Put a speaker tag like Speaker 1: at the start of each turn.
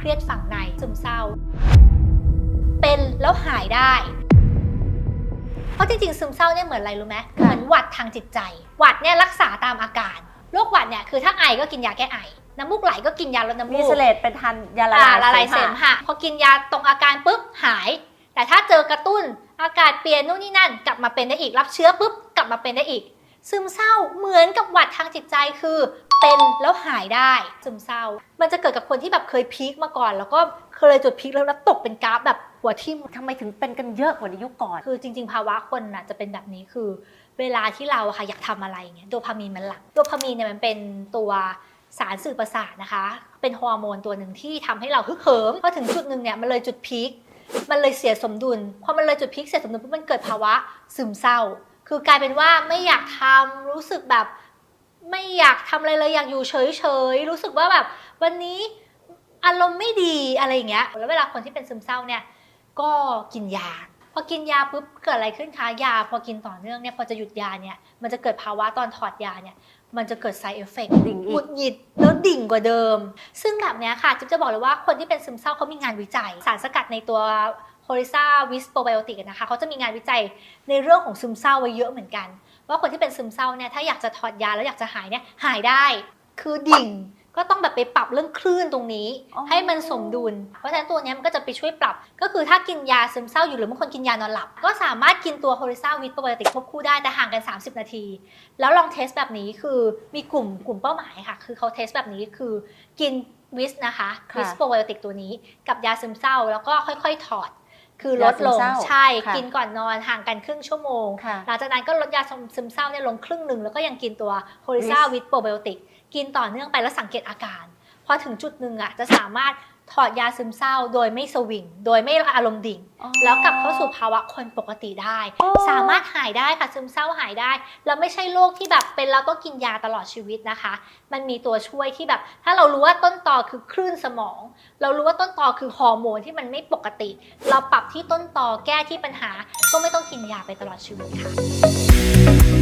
Speaker 1: เครียดฝังในซึมเศร้า เป็นแล้วหายได้ เพราะจริงๆซึมเศร้าเนี่ยเหมือนอะไรรู้ไหมเหมือนหวัดทางจิตใจ หวัดเนี่ยรักษาตามอาการโรคหวัดเนี่ยคือถ้าไอก็กินยาแก้ไอน้ำมูกไหลก็กินยาลดน้ำมู
Speaker 2: มี
Speaker 1: ก
Speaker 2: เสลดเป็นทันยาละ
Speaker 1: อ่า
Speaker 2: ลาย
Speaker 1: ละลายเส
Speaker 2: เส
Speaker 1: ม
Speaker 2: มหะ
Speaker 1: หะพอกินยาตรงอาการปุ๊บหาย แต่ถ้าเจอกระตุ้นอากาศเปลี่ยนนู่นนี่นั่น กลับมาเป็นได้อีกรับเชื้อปุ๊บกลับมาเป็นได้อีก ซึมเศร้าเหมือนกับหวัดทางจิตใจคือ เป็นแล้วหายได้ ซึมเศร้า มันจะเกิดกับคนที่แบบเคยพีคมาก่อน แล้วก็เคยจุดพีคแล้วแล้วตกเป็นกราฟแบบหัวทิ่ม
Speaker 2: ทำไมถึงเป็นกันเยอะกว่าในยุคก่อน
Speaker 1: คือจริง ๆ ภาวะคนน่ะจะเป็นแบบนี้คือ เวลาที่เราอะค่ะอยากทำอะไรเงี้ยโดพามีนมันหลังโดพามีนเนี่ยมันเป็นตัวสารสื่อประสาทนะคะ เป็นฮอร์โมนตัวหนึ่งที่ทำให้เราฮึกเหิมพอถึงจุดหนึ่งเนี่ยมันเลยจุดพีคมันเลยเสียสมดุลพอมันเลยจุดพีคเสียสมดุลปุ๊บมันเกิดภาวะซึมเศร้า คือกลายเป็นว่าไม่อยากทำรู้สึกแบบ ไม่อยากทำอะไรเลยอยากอยู่เฉยๆรู้สึกว่าแบบ วันนี้อารมณ์ไม่ดีอะไรอย่างเงี้ยแล้วเวลาคนที่เป็นซึมเศร้าเนี่ยก็กินยาพอกินยาปุ๊บเกิดอะไรขึ้นคะยา พอกินต่อเนื่องเนี่ยพอจะหยุดยาเนี่ยมันจะเกิดภาวะตอนถอดยาเนี่ยมันจะเกิด side effect
Speaker 2: ดิ่งอีก
Speaker 1: หงุดหงิดแล้วดิ่งกว่าเดิม ซึ่งแบบเนี้ยค่ะจิ๊บจะบอกเลยว่าคนที่เป็นซึมเศร้าเขามีงานวิจัย สารสกัดในตัวโ o ริซาวิสโปไบโอติกนะคะเขาจะมีงานวิจัยในเรื่องของซึมเศร้าไว้เยอะเหมือนกัน ว่าคนที่เป็นซึมเศร้าเนี่ยถ้าอยากจะถอดยาแล้วอยากจะหายเนี่ยหายได้ คือดิ่งก็ต้องแบบไปปรับเรื่องคลื่นตรงนี้
Speaker 2: อ๋อ
Speaker 1: ให้มันสมดุล เพราะฉะนั้นตัวเนี้ยมันก็จะไปช่วยปรับ ก็คือถ้ากินยาซึมเศร้าอยู่หรือบางคนกินยานอนหลับ ก็สามารถกินตัวโฮริซาวิตโปรไบโอติกควบคู่ได้แต่ห่างกัน 30 นาที แล้วลองเทสแบบนี้คือมีกลุ่มกลุ่มเป้าหมายค่ะ คือเขาเทสแบบนี้คือกินวิสนะคะ
Speaker 2: ค่ะ
Speaker 1: วิสโปรไบโอติกตัวนี้ กับยาซึมเศร้าแล้วก็ค่อย ๆ ถอด คือลดลง
Speaker 2: ยาซึมเศร้า
Speaker 1: ใช่
Speaker 2: ค่ะ
Speaker 1: กินก่อนนอนห่างกันครึ่งชั่วโมง
Speaker 2: ค่ะ
Speaker 1: หลังจากนั้นก็ลดยาซึมเศร้าเนี่ยลงครึ่งหนึ่งแล้วก็ยังกินตัวโฮริซา
Speaker 2: Riz
Speaker 1: วิตโปรไบโอติกกินต่อเนื่องไปแล้วสังเกตอาการพอถึงจุดหนึ่งอะจะสามารถ ถอดยาซึมเศร้าโดยไม่สวิง โดยไม่อารมณ์ดิ่ง แล้วกลับเข้าสู่ภาวะคนปกติได้
Speaker 2: อ๋อ
Speaker 1: สามารถหายได้ค่ะซึมเศร้าหายได้ แล้วไม่ใช่โรคที่แบบเป็นแล้วต้องกินยาตลอดชีวิตนะคะ มันมีตัวช่วยที่แบบ ถ้าเรารู้ว่าต้นตอคือคลื่นสมอง เรารู้ว่าต้นตอคือฮอร์โมนที่มันไม่ปกติ เราปรับที่ต้นตอแก้ที่ปัญหา ก็ไม่ต้องกินยาไปตลอดชีวิตค่ะ